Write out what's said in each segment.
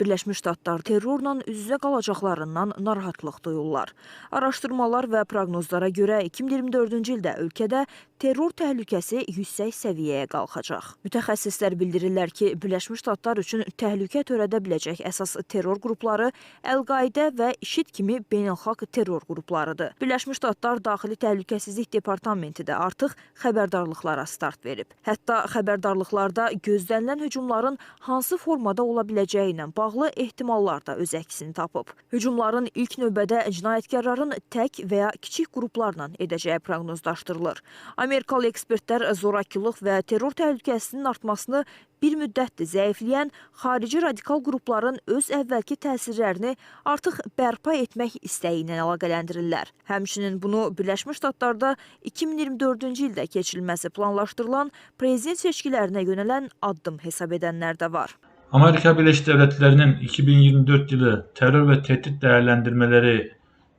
Birləşmiş Ştatlar terrorla üz-üzə qalacaqlarından narahatlıq duyurlar. Araşdırmalar və proqnozlara görə 2024-cü ildə ölkədə terror təhlükəsi yüksək səviyyəyə qalxacaq. Mütəxəssislər bildirirlər ki, Birləşmiş Ştatlar üçün təhlükə törədə biləcək əsas terror qrupları Əl-Qaidə və IŞİD kimi beynəlxalq terror qruplarıdır. Birləşmiş Ştatlar Daxili Təhlükəsizlik Departamenti də artıq xəbərdarlıqlara start verib. Hətta xəbərdarlıqlarda gözlənilən hücumların hansı formada ola biləcəyi ilə ehtimallar da öz əksini tapıb. Hücumların ilk növbədə cinayətkarların tək və ya kiçik qruplarla edəcəyi proqnozlaşdırılır. Amerikalı ekspertlər zorakılıq və terror təhlükəsinin artmasını bir müddətdir zəifləyən xarici radikal qrupların öz əvvəlki təsirlərini artıq bərpa etmək istəyi ilə əlaqələndirirlər. Həmçinin bunu Birləşmiş Ştatlarda 2024-cü ildə keçirilməsi planlaşdırılan prezident seçkilərinə yönələn addım hesab edənlər də var. Amerika Birleşik Devletleri'nin 2024 yılı terör ve tehdit değerlendirmeleri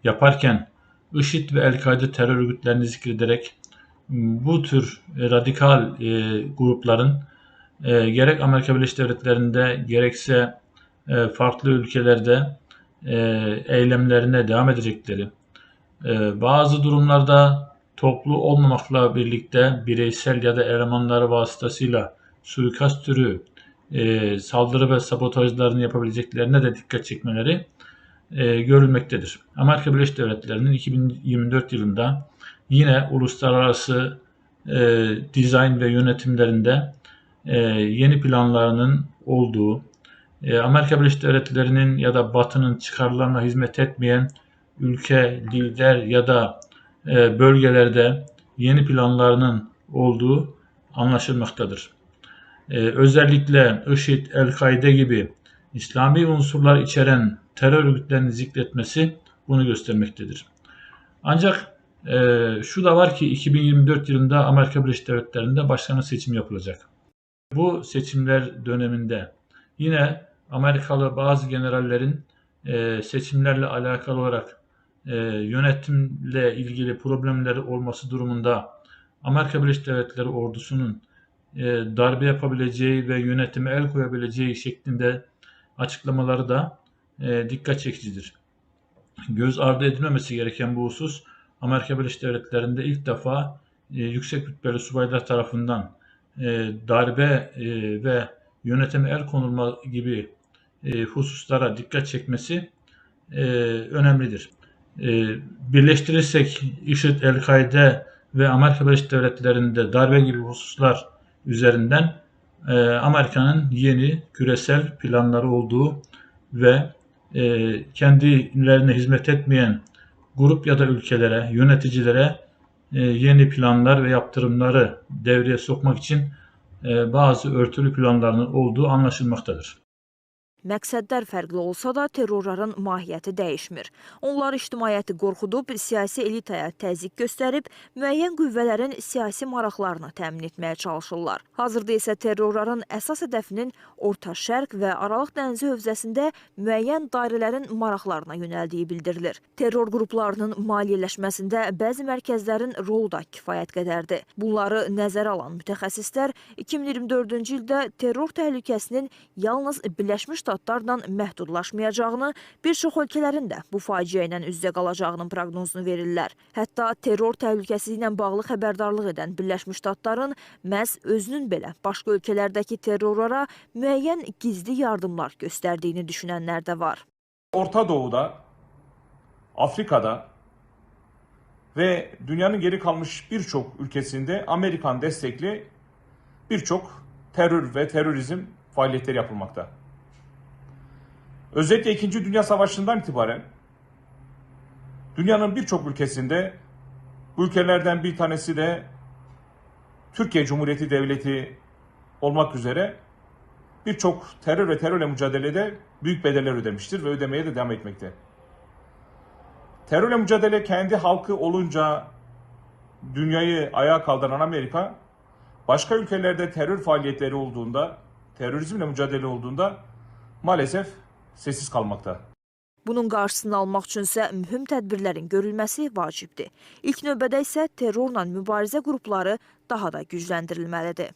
yaparken IŞİD ve El-Kaide terör örgütlerini zikrederek bu tür e, radikal e, grupların e, gerek Amerika Birleşik Devletleri'nde gerekse e, farklı ülkelerde e, eylemlerine devam edecekleri, e, bazı durumlarda toplu olmamakla birlikte bireysel ya da elemanları vasıtasıyla suikast türü e, saldırı ve sabotajlarını yapabileceklerine de dikkat çekmeleri e, görülmektedir. Amerika Birleşik Devletleri'nin 2024 yılında yine uluslararası e, dizayn ve yönetimlerinde e, yeni planlarının olduğu, e, Amerika Birleşik Devletleri'nin ya da Batı'nın çıkarlarına hizmet etmeyen ülke, lider ya da e, bölgelerde yeni planlarının olduğu anlaşılmaktadır. Ee, özellikle IŞİD, El-Kaide gibi İslami unsurlar içeren terör örgütlerini zikretmesi bunu göstermektedir. Ancak e, şu da var ki 2024 yılında Amerika Birleşik Devletleri'nde başkanlık seçimi yapılacak. Bu seçimler döneminde yine Amerikalı bazı generallerin e, seçimlerle alakalı olarak e, yönetimle ilgili problemleri olması durumunda Amerika Birleşik Devletleri ordusunun e, darbe yapabileceği ve yönetime el koyabileceği şeklinde açıklamaları da e, dikkat çekicidir. Göz ardı edilmemesi gereken bu husus Amerika Birleşik Devletleri'nde ilk defa e, yüksek rütbeli subaylar tarafından darbe ve yönetime el konulma gibi hususlara dikkat çekmesi önemlidir. Birleştirirsek IŞİD, El-Kaide ve Amerika Birleşik Devletleri'nde darbe gibi hususlar üzerinden e, Amerika'nın yeni küresel planları olduğu ve e, kendilerine hizmet etmeyen grup ya da ülkelere, yöneticilere e, yeni planlar ve yaptırımları devreye sokmak için e, bazı örtülü planlarının olduğu anlaşılmaktadır. Məqsədlər fərqli olsa da terrorların mahiyyəti dəyişmir. Onlar ictimaiyyəti qorxudub, siyasi elitaya təzyiq göstərib, müəyyən qüvvələrin siyasi maraqlarını təmin etməyə çalışırlar. Hazırda isə terrorların əsas hədəfinin Orta Şərq və Aralıq dənizi hövzəsində müəyyən dairələrin maraqlarına yönəldiyi bildirilir. Terror qruplarının maliyyələşməsində bəzi mərkəzlərin rolu da kifayət qədərdir. Bunları nəzərə alan mütəxəssislər 2024-cü ildə terror təhlükəsinin yalnız Birləşmiş Ştatlarla məhdudlaşmayacağını, bir çox ölkələrin də bu faciə ilə üz-üzə qalacağının proqnozunu verirlər. Hətta terror təhlükəsi ilə bağlı xəbərdarlıq edən Birləşmiş Ştatların məhz özünün belə başqa ölkələrdəki terrorlara müəyyən gizli yardımlar göstərdiyini düşünənlər də var. Orta Doğu'da, Afrika'da ve dünyanın geri kalmış birçok ülkesinde Amerikan destekli birçok terör ve terörizm faaliyetleri yapılmakta. Özellikle 2. Dünya Savaşı'ndan itibaren dünyanın birçok ülkesinde bu ülkelerden bir tanesi de Türkiye Cumhuriyeti Devleti olmak üzere birçok terör ve terörle mücadelede büyük bedeller ödemiştir ve ödemeye de devam etmekte. Terörle mücadele kendi halkı olunca dünyayı ayağa kaldıran Amerika başka ülkelerde terör faaliyetleri olduğunda, terörizmle mücadele olduğunda maalesef sessiz kalmakta. Bunun qarşısını almaq üçünsə mühüm tədbirlərin görülməsi vacibdir. İlk növbədə isə terrorla mübarizə qrupları daha da gücləndirilməlidir.